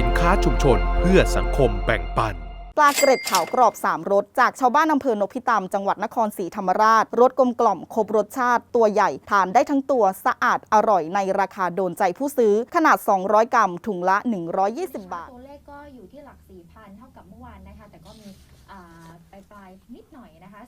สินค้าชุมชนเพื่อสังคมแบ่งปันปลาเกร็ดขาวกรอบ3รสจากชาวบ้านอำเภอนพิตามจังหวัดนครศรีธรรมราชรสกลมกล่อมครบรสชาติตัวใหญ่ ทานได้ทั้งตัวสะอาดอร่อยในราคาโดนใจผู้ซื้อ ขนาด 200 กรัมถุงละ 120 บาท ตัวเลขก็อยู่ที่หลัก 4,000 เท่ากับเมื่อวานนะคะ แต่ก็มีอ่าปลายปลายๆนิดหน่อยนะคะ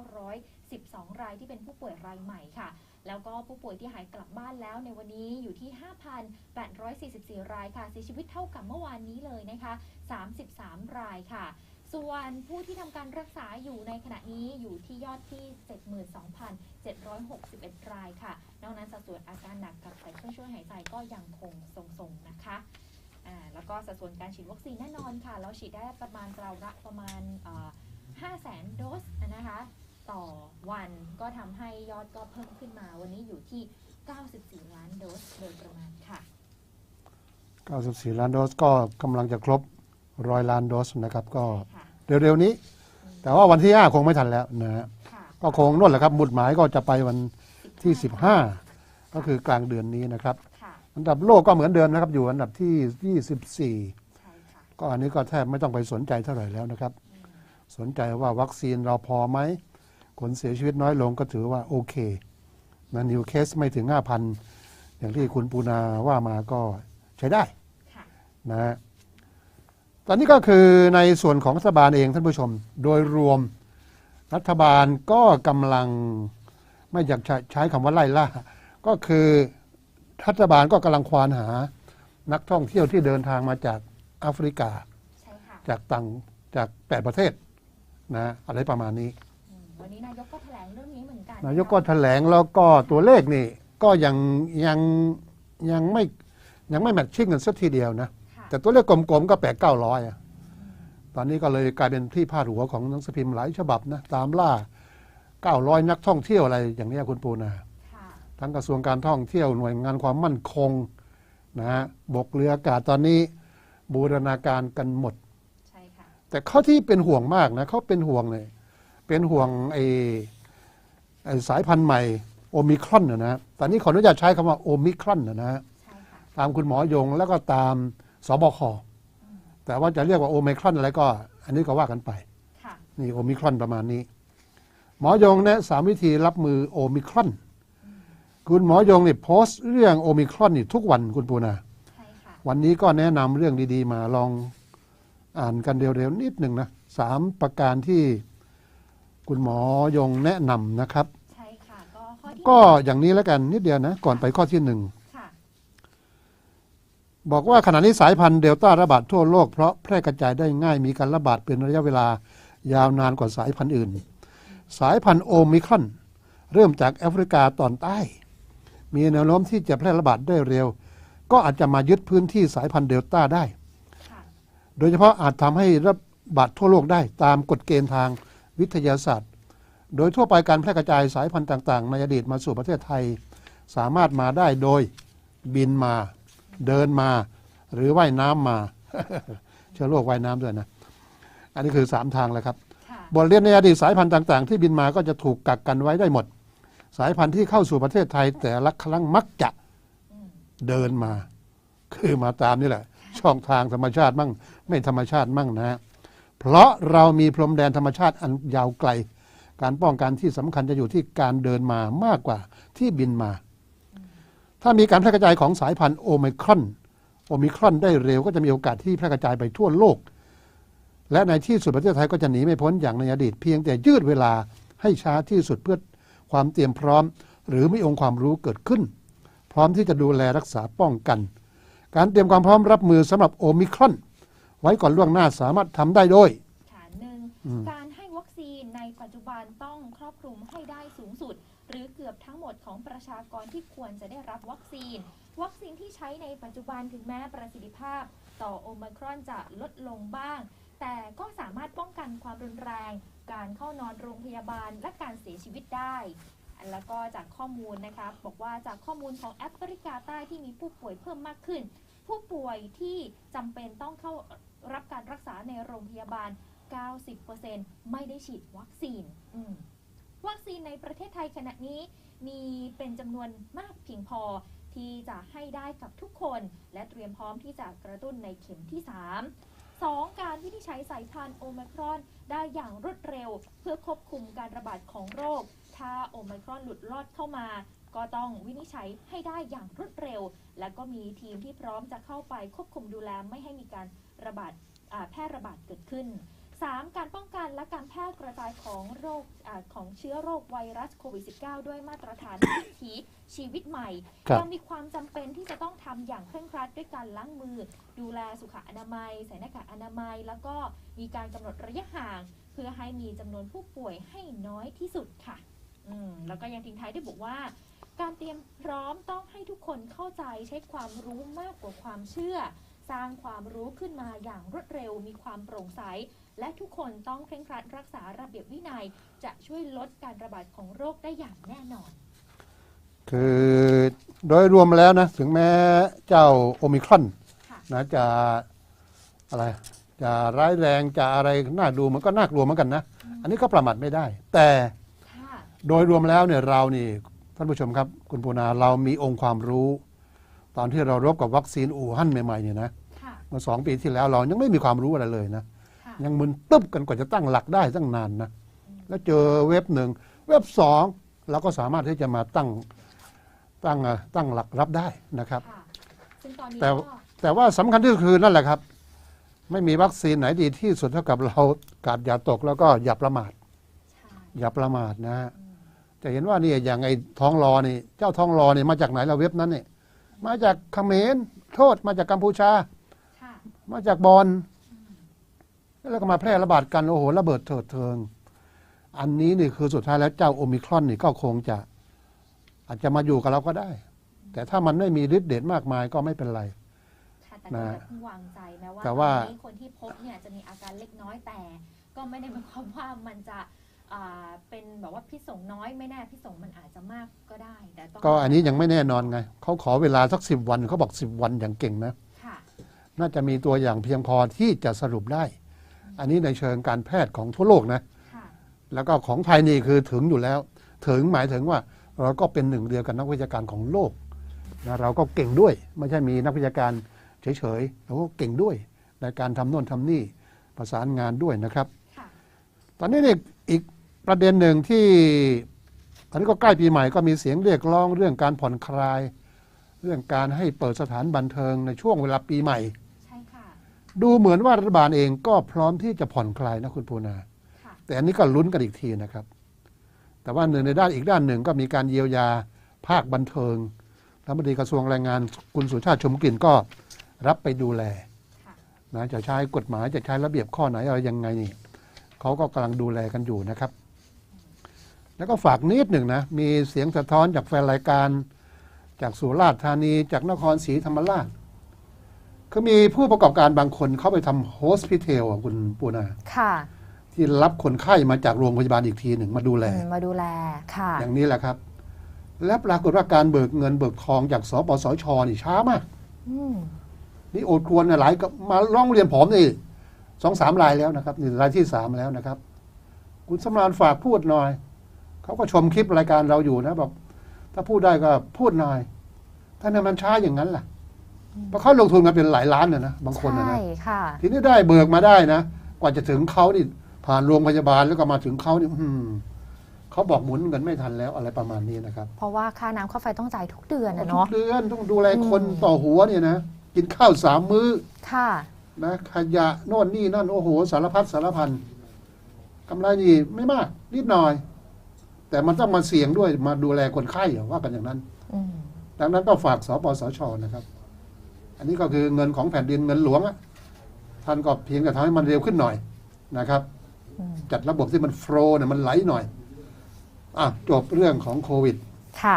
4,912 รายที่เป็นผู้ป่วยรายใหม่ค่ะ แล้วก็ผู้ป่วยที่หายกลับบ้านแล้วในวันนี้อยู่ที่ 5,844 รายค่ะเสียชีวิตเท่ากับเมื่อวานนี้เลยนะคะ 33 รายค่ะส่วนผู้ที่ทำการรักษาอยู่ในขณะนี้อยู่ที่ยอดที่ 72,761 รายค่ะ นอกนั้นสัดส่วนอาการหนักกับใส่เครื่องช่วยหายใจก็ยังคงทรงๆนะคะแล้วก็สัดส่วนการฉีดวัคซีนแน่นอนค่ะ เราฉีดได้ประมาณราวละประมาณ5 0 0แสนโดสนะคะ ต่อวันก็ทำให้ยอดก็เพิ่มขึ้นมา วันนี้อยู่ที่ 94 ล้านโดสโดยประมาณค่ะ 94 ล้านโดสก็กำลังจะครบร้อยล้านโดสนะครับ ก็ค่ะเร็วๆนี้ แต่ว่าวันที่ 5 คงไม่ทันแล้วนะฮะค่ะก็คงนู่นแหละครับหมุดหมายก็จะไปวันที่ 15 ก็คือกลางเดือนนี้นะครับค่ะอันดับโลกก็เหมือนเดิมนะครับ อยู่อันดับที่ 24ใช่ค่ะก็อันนี้ก็แทบไม่ต้องไปสนใจเท่าไหร่แล้วนะครับ สนใจว่าวัคซีนเราพอไหม คนเสียชีวิตน้อยลงก็ถือว่าโอเคนะนิวเคสไม่ถึง 5,000 อย่างที่คุณปูนาว่ามาก็ใช้ได้ค่ะนะฮะตอนนี้ก็คือในส่วนของรัฐบาลเองท่านผู้ชม โดยรวมรัฐบาลก็กำลังไม่อยากใช้ใช้คำว่าไล่ล่า ก็คือรัฐบาลก็กำลังควานหานักท่องเที่ยวที่เดินทางมาจากแอฟริกาใช่ค่ะจากต่างจากแปดประเทศนะอะไรประมาณนี้อืม วันนี้นายกก็แถลงเรื่องนี้เหมือนกันนายกก็แถลงแล้วก็ตัวเลขนี่ ก็ยังยังยังไม่ยังไม่แมทชิ่งกันสักทีเดียวนะค่ะแต่ตัวเลขกลมๆก็แปดเก้าร้อยอะตอนนี้ก็เลยกลายเป็นที่พาดหัวของหนังสือพิมพ์หลายฉบับนะตามล่าเก้าร้อยนักท่องเที่ยวอะไรอย่างนี้ยคุณปูนาค่ะทั้งกระทรวงการท่องเที่ยวหน่วยงานความมั่นคงนะฮะบกเรืออากาศตอนนี้บูรณาการกันหมดใช่ค่ะแต่เขาที่เป็นห่วงมากนะเขาเป็นห่วงเลย เป็นห่วงไอ้ไอ้สายพันธุ์ใหม่โอมิครอนนะนะตอนนี้ขออนุญาตใช้คำว่าโอมิครอนนะนะใช่ค่ะตามคุณหมอยงแล้วก็ตามสบค แต่ว่าจะเรียกว่าโอมิครอนอะไรก็ อันนี้ก็ว่ากันไปค่ะนี่โอมิครอนประมาณนี้ หมอยงแนะสามวิธีรับมือโอมิครอน คุณหมอยงนี่โพสต์เรื่องโอมิครอนนี่ทุกวันคุณปูนาใช่ค่ะวันนี้ก็แนะนำเรื่องดีๆ มาลองอ่านกันเร็วๆนิดหนึ่งนะสามประการที่ คุณหมอยงแนะนำนะครับ ใช่ค่ะก็ข้อที่ก็อย่างนี้แล้วกันนิดเดียวนะ ก่อนไปข้อที่หนึ่ง ค่ะ บอกว่าขณะนี้สายพันธุ์เดลต้าระบาดทั่วโลกเพราะแพร่กระจายได้ง่ายมีการระบาดเป็นระยะเวลายาวนานกว่าสายพันธุ์อื่น สายพันธุ์โอมิครอน เริ่มจากแอฟริกาตอนใต้ มีแนวโน้มที่จะแพร่ระบาดได้เร็ว ก็อาจจะมายึดพื้นที่สายพันธุ์เดลต้าได้ ค่ะ โดยเฉพาะอาจทำให้ระบาดทั่วโลกได้ตามกฎเกณฑ์ทาง วิทยาศาสตร์ โดยทั่วไปการแพร่กระจายสายพันธุ์ต่าง ๆ ในอดีตมาสู่ประเทศไทย สามารถมาได้โดยบินมา เดินมา หรือว่ายน้ำมา เชื้อโรคว่ายน้ำด้วยนะ อันนี้คือสามทางแล้วครับค่ะบทเรียนในอดีตสายพันธุ์ต่าง ๆ ที่บินมาก็จะถูกกักกันไว้ได้หมด สายพันธุ์ที่เข้าสู่ประเทศไทย แต่ละครั้งมักจะอืมเดินมา คือมาตามนี่แหละ ช่องทางธรรมชาติมั่ง ไม่ธรรมชาติมั่งนะฮะ เพราะเรามีพรมแดนธรรมชาติอันยาวไกล การป้องกันที่สำคัญจะอยู่ที่การเดินมามากกว่าที่บินมา ถ้ามีการแพร่กระจายของสายพันธุ์โอไมครอน โอมิครอนได้เร็วก็จะมีโอกาสที่แพร่กระจายไปทั่วโลก และในที่สุดประเทศไทยก็จะหนีไม่พ้นอย่างในอดีตเพียงแต่ยืดเวลาให้ช้าที่สุดเพื่อความเตรียมพร้อม หรือมีองค์ความรู้เกิดขึ้น พร้อมที่จะดูแลรักษาป้องกัน การเตรียมความพร้อมรับมือสำหรับโอมิครอน ไว้ก่อนล่วงหน้าสามารถทำได้โดย ฐานหนึ่งอืม การให้วัคซีนในปัจจุบันต้องครอบคลุมให้ได้สูงสุด หรือเกือบทั้งหมดของประชากรที่ควรจะได้รับวัคซีน วัคซีนที่ใช้ในปัจจุบันถึงแม้ประสิทธิภาพ ต่อโอไมครอนจะลดลงบ้าง แต่ก็สามารถป้องกันความรุนแรง การเข้านอนโรงพยาบาลและการเสียชีวิตได้ แล้วก็จากข้อมูลนะคะบอกว่าจากข้อมูลของแอฟริกาใต้ที่มีผู้ป่วยเพิ่มมากขึ้น ผู้ป่วยที่จำเป็นต้องเข้า รับการรักษาในโรงพยาบาล 90%ไม่ได้ฉีดวัคซีนวัคซีนในประเทศไทยขณะนี้มีเป็นจำนวนมากเพียงพอที่จะให้ได้กับทุกคน และเตรียมพร้อมที่จะกระตุ้นในเข็มที่ 3 2. การวินิจฉัยสายพันธุ์โอมครอนได้อย่างรวดเร็ว เพื่อควบคุมการระบาดของโรค ถ้าโอมครอนหลุดลอดเข้ามา ก็ต้องวินิจฉัยให้ได้อย่างรวดเร็ว และก็มีทีมที่พร้อมจะเข้าไปควบคุมดูแลไม่ให้มีการ ระบาดอ่าแพร่ระบาดเกิดขึ้น 3. การป้องกันและการแพร่กระจายของโรคอาของเชื้อโรคไวรัสโควิด -19 ด้วยมาตรฐานวิถีชีวิตใหม่ครับยังมีความจำเป็นที่จะต้องทำอย่างเคร่งครัดด้วยการล้างมือ ดูแลสุขอนามัย ใส่หน้ากากอนามัย แล้วก็มีการกำหนดระยะห่าง เพื่อให้มีจำนวนผู้ป่วยให้น้อยที่สุดค่ะอืมแล้วก็ยังทิ้งท้ายด้วยบอกว่า การเตรียมพร้อมต้องให้ทุกคนเข้าใจใช้ความรู้มากกว่าความเชื่อ สร้างความรู้ขึ้นมาอย่างรวดเร็วมีความโปร่งใส และทุกคนต้องเคร่งครัดรักษาระเบียบวินัย จะช่วยลดการระบาดของโรคได้อย่างแน่นอน คือโดยรวมแล้วนะ ถึงแม้เจ้าโอมิครอนค่ะนะจะอะไรจะร้ายแรงจะอะไรน่าดูมันก็น่ากลัวเหมือนกันนะ อันนี้ก็ประมาทไม่ได้ แต่ค่ะโดยรวมแล้วเนี่ยเรานี่ท่านผู้ชมครับ คุณปูนาเรามีองค์ความรู้ ตอนที่เรารบกับวัคซีนอู่ฮั่นใหม่ๆเนี่ยนะค่ะเมื่อสองปีที่แล้วเรายังไม่มีความรู้อะไรเลยนะค่ะยังมึนตึ๊บกันกว่าจะตั้งหลักได้ตั้งนานนะ แล้วเจอเว็บหนึ่งเว็บสองเราก็สามารถที่จะมาตั้งตั้งอะตั้งหลักรับได้นะครับค่ะซึ่งตอนนี้แต่ก็แต่ว่าสำคัญที่สุดคือนั่นแหละครับ ไม่มีวัคซีนไหนดีที่สุดเท่ากับเรากาดอย่าตกแล้วก็อย่าประมาทใช่อย่าประมาทนะฮะอืมจะเห็นว่านี่อย่างไอ้ท้องรอนี่เจ้าท้องรอนี่มาจากไหนละเว็บนั้นเนี่ย มาจากเขมรโทษมาจากกัมพูชา ค่ะ มาจากบอลแล้วก็มาแพร่ระบาดกันโอ้โหระเบิดเถิดเทิง อันนี้นี่คือสุดท้ายแล้วเจ้าโอมิครอนนี่ก็คงจะ อาจจะมาอยู่กับเราก็ได้ แต่ถ้ามันไม่มีฤทธิ์เดชมากมายก็ไม่เป็นไร ค่ะแต่ก็นะอย่าเพิ่งวางใจแม้ว่าแต่ว่า ตอนนี้คนที่พบเนี่ยจะมีอาการเล็กน้อยแต่ ก็ไม่ได้หมายความว่ามันจะอ่า เป็นแบบว่าพิษสงน้อยไม่แน่พิษสงมันอาจจะมากก็ได้แต่ต้องก็อันนี้ยังไม่แน่นอนไงเขาขอเวลาสักสิบวันเขาบอกสิบวันอย่างเก่งนะค่ะน่าจะมีตัวอย่างเพียงพอที่จะสรุปได้ อันนี้ในเชิงการแพทย์ของทั่วโลกนะค่ะแล้วก็ของไทยนี่คือถึงอยู่แล้ว ถึงหมายถึงว่าเราก็เป็นหนึ่งเดียวกับนักวิชาการของโลกนะเราก็เก่งด้วย ไม่ใช่มีนักวิชาการเฉยๆเราก็เก่งด้วยในการทำโน่นทำนี่ประสานงานด้วยนะครับค่ะตอนนี้เนี่ยอีก ประเด็นหนึ่งที่อันนี้ก็ใกล้ปีใหม่ก็มีเสียงเรียกร้องเรื่องการผ่อนคลาย เรื่องการให้เปิดสถานบันเทิงในช่วงเวลาปีใหม่ ใช่ค่ะ ดูเหมือนว่ารัฐบาลเองก็พร้อมที่จะผ่อนคลายนะคุณปูนา ค่ะ แต่อันนี้ก็ลุ้นกันอีกทีนะครับ แต่ว่าหนึ่งในด้านอีกด้านหนึ่งก็มีการเยียวยาภาคบันเทิงรัฐมนตรีกระทรวงแรงงานคุณสุชาติชมกลิ่นก็รับไปดูแลค่ะ นะจะใช้กฎหมายจะใช้ระเบียบข้อไหนอะไรยังไงนี่เขาก็กำลังดูแลกันอยู่นะครับ แล้วก็ฝากนิดหนึ่งนะ มีเสียงสะท้อนจากแฟนรายการ จากสุราษฎร์ธานี จากนครศรีธรรมราชคือมีผู้ประกอบการบางคนเข้าไปทำโฮสพิเทลอะคุณปูนาค่ะ ที่รับคนไข้มาจากโรงพยาบาลอีกทีหนึ่งมาดูแลอืมมาดูแลค่ะ อย่างนี้แหละครับ และปรากฏว่าการเบิกเงินเบิกทองจากสปสชนี่ช้ามากอืมนี่โอดครวรนะหลายกับมาร้องเรียนผมนี่สองสามรายแล้วนะครับนี่รายที่สามแล้วนะครับ คุณสำรานฝากพูดหน่อย เขาก็ชมคลิปรายการเราอยู่นะบอกถ้าพูดได้ก็พูดหน่อย ถ้าเนี่ยมันช้าอย่างนั้นล่ะเพราะเขาลงทุนกันเป็นหลายล้านนะนะบางคนนะใช่นะค่ะ ทีนี้ได้เบิกมาได้นะกว่าจะถึงเขานี่ผ่านโรงพยาบาลแล้วก็มาถึงเขานี่อืมเขาบอกหมุนเงินไม่ทันแล้วอะไรประมาณนี้นะครับ เพราะว่าค่าน้ำค่าไฟต้องจ่ายทุกเดือนนะทุเนาะกเดือนต้องดูแลคนอืมต่อหัวเนี่ยนะกินข้าวสามมื้อ ค่ะนะขยะโน่นนี่นั่นโอ้โห สารพัดสารพันกำไรนี่ไม่มาก นิดหน่อย แต่มันต้องมาเสี่ยงด้วยมาดูแลคนไข้อะว่ากันอย่างนั้นอืมดังนั้นก็ฝากสปสชนะครับ อันนี้ก็คือเงินของแผ่นดินเงินหลวงอะท่านก็เพียงแต่ทำให้มันเร็วขึ้นหน่อยนะครับอืมจัดระบบที่มันโฟล์เนี่ยมันไหลหน่อยอะจบเรื่องของโควิด ค่ะ